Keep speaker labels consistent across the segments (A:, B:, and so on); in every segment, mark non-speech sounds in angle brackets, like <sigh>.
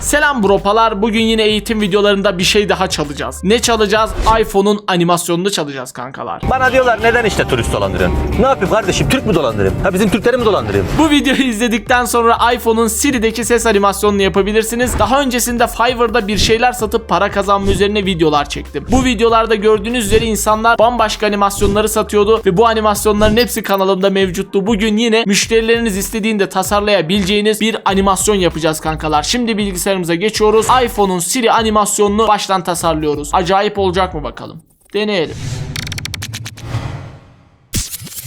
A: Selam bropalar. Bugün yine eğitim videolarında bir şey daha çalacağız. Ne çalacağız? iPhone'un animasyonunu çalacağız kankalar.
B: Bana diyorlar neden işte turist dolandırıyorsun? Ne yapayım kardeşim Türk mü dolandırayım? Ha bizim Türkleri mi dolandırayım?
A: Bu videoyu izledikten sonra iPhone'un Siri'deki ses animasyonunu yapabilirsiniz. Daha öncesinde Fiverr'da bir şeyler satıp para kazanma üzerine videolar çektim. Bu videolarda gördüğünüz üzere insanlar bambaşka animasyonları satıyordu ve bu animasyonların hepsi kanalımda mevcuttu. Bugün yine müşterileriniz istediğinde tasarlayabileceğiniz bir animasyon yapacağız kankalar. Şimdi bilgisayarımıza geçiyoruz. iPhone'un Siri animasyonunu baştan tasarlıyoruz. Acayip olacak mı bakalım? Deneyelim.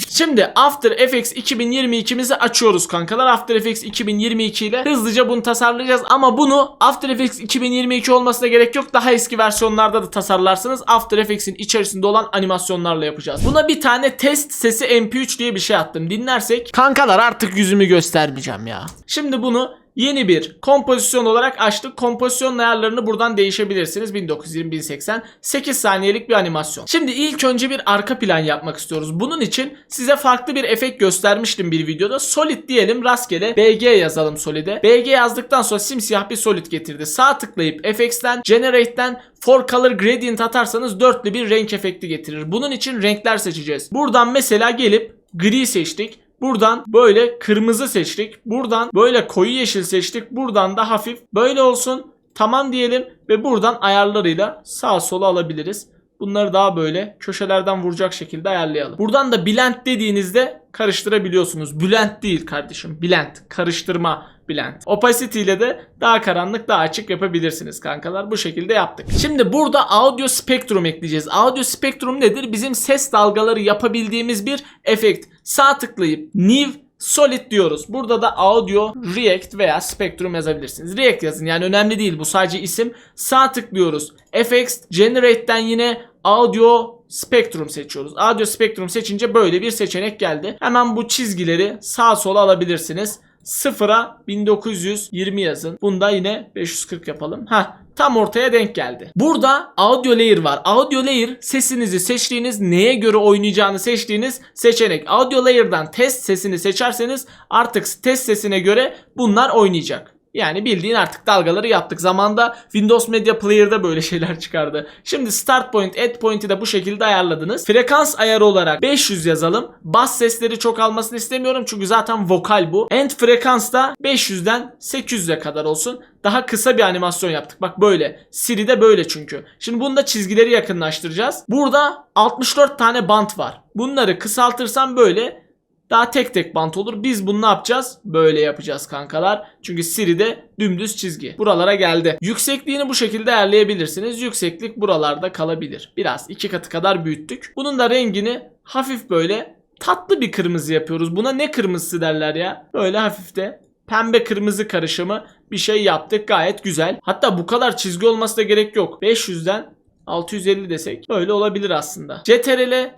A: Şimdi After Effects 2022'mizi açıyoruz kankalar. After Effects 2022 ile hızlıca bunu tasarlayacağız ama bunu After Effects 2022 olmasına gerek yok. Daha eski versiyonlarda da tasarlarsınız. After Effects'in içerisinde olan animasyonlarla yapacağız. Buna bir tane test sesi MP3 diye bir şey attım. Dinlersek kankalar artık yüzümü göstermeyeceğim ya. Şimdi bunu Yeni bir kompozisyon olarak açtık. Kompozisyon ayarlarını buradan değişebilirsiniz. 1920-1080 8 saniyelik bir animasyon. Şimdi ilk önce bir arka plan yapmak istiyoruz. Bunun için size farklı bir efekt göstermiştim bir videoda. Solid diyelim rastgele BG yazalım Solid'e. BG yazdıktan sonra simsiyah bir Solid getirdi. Sağ tıklayıp FX'ten Generate'den For Color Gradient atarsanız dörtlü bir renk efekti getirir. Bunun için renkler seçeceğiz. Buradan mesela gelip gri seçtik. Buradan böyle kırmızı seçtik. Buradan böyle koyu yeşil seçtik. Buradan da hafif böyle olsun. Tamam diyelim ve buradan ayarlarıyla sağa sola alabiliriz. Bunları daha böyle köşelerden vuracak şekilde ayarlayalım. Buradan da blend dediğinizde karıştırabiliyorsunuz. Blend değil kardeşim. Blend. Karıştırma blend. Opacity ile de daha karanlık daha açık yapabilirsiniz kankalar. Bu şekilde yaptık. Şimdi burada audio spectrum ekleyeceğiz. Audio spectrum nedir? Bizim ses dalgaları yapabildiğimiz bir efekt. Sağ tıklayıp new Solid diyoruz. Burada da audio, react veya spectrum yazabilirsiniz. React yazın yani önemli değil bu sadece isim. Sağ tıklıyoruz. FX Generate'den yine audio spectrum seçiyoruz. Audio spectrum seçince böyle bir seçenek geldi. Hemen bu çizgileri sağ sola alabilirsiniz. Sıfıra 1920 yazın. Bunda yine 540 yapalım. Ha tam ortaya denk geldi. Burada audio layer var. Audio layer sesinizi seçtiğiniz neye göre oynayacağını seçtiğiniz seçenek. Audio layer'dan test sesini seçerseniz artık test sesine göre bunlar oynayacak. Yani bildiğin artık dalgaları yaptık. Zamanda Windows Media Player'da böyle şeyler çıkardı. Şimdi start point, end point'i de bu şekilde ayarladınız. Frekans ayarı olarak 500 yazalım. Bas sesleri çok almasını istemiyorum çünkü zaten vokal bu. End frekans da 500'den 800'e kadar olsun. Daha kısa bir animasyon yaptık. Bak böyle. Siri'de böyle çünkü. Şimdi bunda çizgileri yakınlaştıracağız. Burada 64 tane bant var. Bunları kısaltırsam böyle daha tek tek bant olur. Biz bunu ne yapacağız? Böyle yapacağız kankalar. Çünkü Siri'de dümdüz çizgi. Buralara geldi. Yüksekliğini bu şekilde ayarlayabilirsiniz. Yükseklik buralarda kalabilir. Biraz iki katı kadar büyüttük. Bunun da rengini hafif böyle tatlı bir kırmızı yapıyoruz. Buna ne kırmızısı derler ya? Böyle hafif de pembe kırmızı karışımı bir şey yaptık. Gayet güzel. Hatta bu kadar çizgi olması da gerek yok. 500'den 650 desek böyle olabilir aslında. CTRL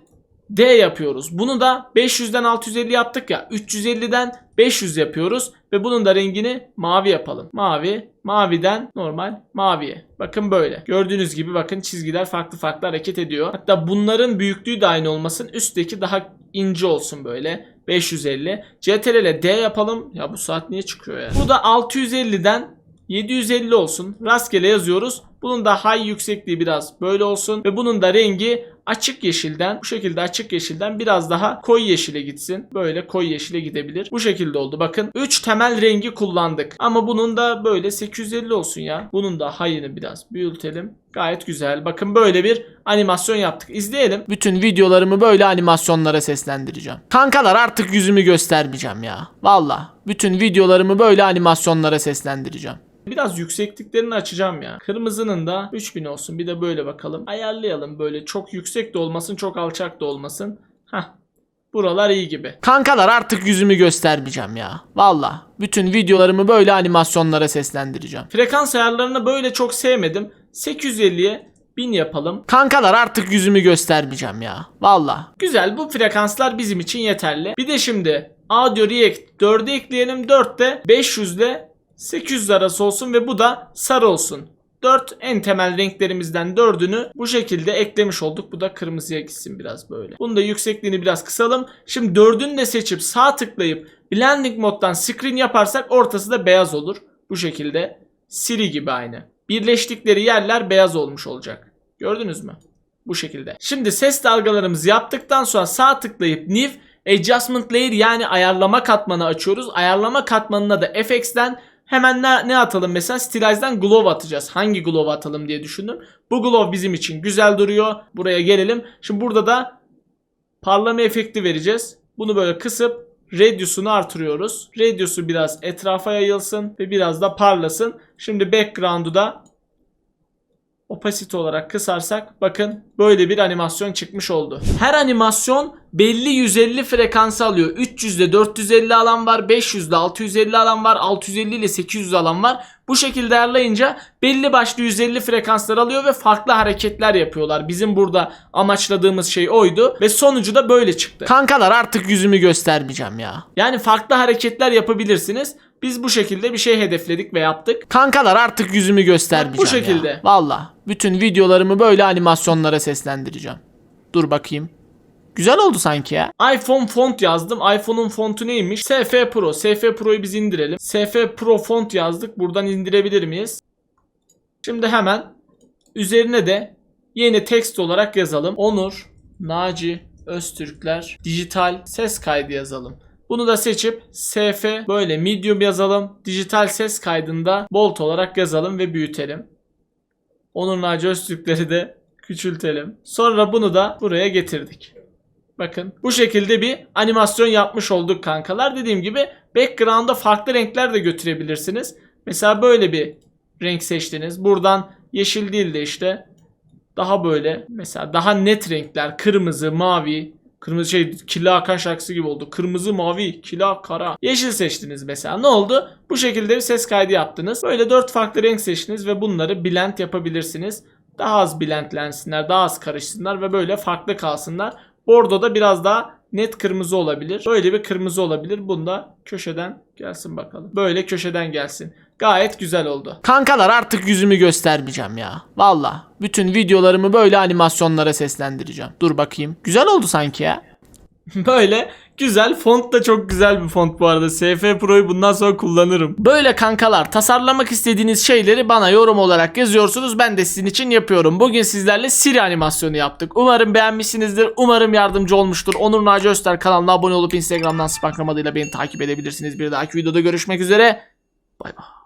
A: D yapıyoruz. Bunu da 500'den 650 yaptık ya. 350'den 500 yapıyoruz. Ve bunun da rengini mavi yapalım. Mavi, maviden normal maviye. Bakın böyle. Gördüğünüz gibi bakın çizgiler farklı farklı hareket ediyor. Hatta bunların büyüklüğü de aynı olmasın. Üstteki daha ince olsun böyle. 550. CTRL D yapalım. Ya bu saat niye çıkıyor ya? Bu da 650'den 750 olsun. Rastgele yazıyoruz. Bunun da high yüksekliği biraz böyle olsun. Ve bunun da rengi açık yeşilden bu şekilde açık yeşilden biraz daha koyu yeşile gitsin. Böyle koyu yeşile gidebilir. Bu şekilde oldu. Bakın 3 temel rengi kullandık. Ama bunun da böyle 850 olsun ya. Bunun da high'ını biraz büyütelim. Gayet güzel. Bakın böyle bir animasyon yaptık. İzleyelim. Bütün videolarımı böyle animasyonlara seslendireceğim. Kankalar artık yüzümü göstermeyeceğim ya. Valla. Bütün videolarımı böyle animasyonlara seslendireceğim. Biraz yüksekliklerini açacağım ya. Kırmızının da 3000 olsun. Bir de böyle bakalım. Ayarlayalım böyle. Çok yüksek de olmasın, çok alçak da olmasın. Hah. Buralar iyi gibi. Kankalar artık yüzümü göstermeyeceğim ya. Valla. Bütün videolarımı böyle animasyonlara seslendireceğim. Frekans ayarlarını böyle çok sevmedim. 850'ye 1000 yapalım. Kankalar artık yüzümü göstermeyeceğim ya. Valla. Güzel bu frekanslar bizim için yeterli. Bir de şimdi Audio React 4'e ekleyelim. 4'te 500 ile 800 arası olsun ve bu da sarı olsun. 4 en temel renklerimizden 4'ünü bu şekilde eklemiş olduk. Bu da kırmızıya gitsin biraz böyle. Bunun da yüksekliğini biraz kısalım. Şimdi 4'ünü de seçip sağ tıklayıp blending moddan screen yaparsak ortası da beyaz olur. Bu şekilde Siri gibi aynı. Birleştikleri yerler beyaz olmuş olacak. Gördünüz mü? Bu şekilde. Şimdi ses dalgalarımızı yaptıktan sonra sağ tıklayıp New Adjustment Layer yani ayarlama katmanı açıyoruz. Ayarlama katmanına da FX'ten hemen ne, ne atalım mesela Stylize'den Glow atacağız. Hangi Glow atalım diye düşündüm. Bu Glow bizim için güzel duruyor. Buraya gelelim. Şimdi burada da parlama efekti vereceğiz. Bunu böyle kısıp radius'unu artırıyoruz. Radius'u biraz etrafa yayılsın ve biraz da parlasın. Şimdi background'u da opacity olarak kısarsak bakın böyle bir animasyon çıkmış oldu. Her animasyon belli 150 frekansı alıyor. 300'de 450 alan var, 500'de 650 alan var, 650 ile 800 alan var. Bu şekilde ayarlayınca belli başlı 150 frekanslar alıyor ve farklı hareketler yapıyorlar. Bizim burada amaçladığımız şey oydu ve sonucu da böyle çıktı. Kankalar artık yüzümü göstermeyeceğim ya. Yani farklı hareketler yapabilirsiniz. Biz bu şekilde bir şey hedefledik ve yaptık. Kankalar artık yüzümü göstermeyeceğim Bu şekilde. Valla. Bütün videolarımı böyle animasyonlara seslendireceğim. Dur bakayım. Güzel oldu sanki ya. iPhone font yazdım. iPhone'un fontu neymiş? SF Pro. SF Pro'yu biz indirelim. SF Pro font yazdık. Buradan indirebilir miyiz? Şimdi hemen üzerine de yeni text olarak yazalım. Onur, Naci, Öztürkler, dijital ses kaydı yazalım. Bunu da seçip SF böyle medium yazalım. Dijital ses kaydında bold olarak yazalım ve büyütelim. Onur Naci Öztürkleri de küçültelim. Sonra bunu da buraya getirdik. Bakın bu şekilde bir animasyon yapmış olduk kankalar. Dediğim gibi background'a farklı renkler de götürebilirsiniz. Mesela böyle bir renk seçtiniz. Buradan yeşil değil de işte daha böyle mesela daha net renkler kırmızı, mavi, kırmızı şey Killa Hakan şarkısı gibi oldu. Kırmızı, mavi, kila, kara. Yeşil seçtiniz mesela. Ne oldu? Bu şekilde bir ses kaydı yaptınız. Böyle dört farklı renk seçtiniz ve bunları blend yapabilirsiniz. Daha az blendlensinler, daha az karışsınlar ve böyle farklı kalsınlar. Bordo da biraz daha net kırmızı olabilir. Böyle bir kırmızı olabilir. Bunda köşeden gelsin bakalım. Böyle köşeden gelsin. Gayet güzel oldu. Kankalar artık yüzümü göstermeyeceğim ya. Valla. Bütün videolarımı böyle animasyonlara seslendireceğim. Dur bakayım. Güzel oldu sanki ya. <laughs> Böyle güzel font da çok güzel bir font bu arada. SF Pro'yu bundan sonra kullanırım. Böyle kankalar tasarlamak istediğiniz şeyleri bana yorum olarak yazıyorsunuz. Ben de sizin için yapıyorum. Bugün sizlerle Siri animasyonu yaptık. Umarım beğenmişsinizdir. Umarım yardımcı olmuştur. Onur Naci Özter kanalına abone olup Instagram'dan Spakram adıyla beni takip edebilirsiniz. Bir dahaki videoda görüşmek üzere. Bay bay.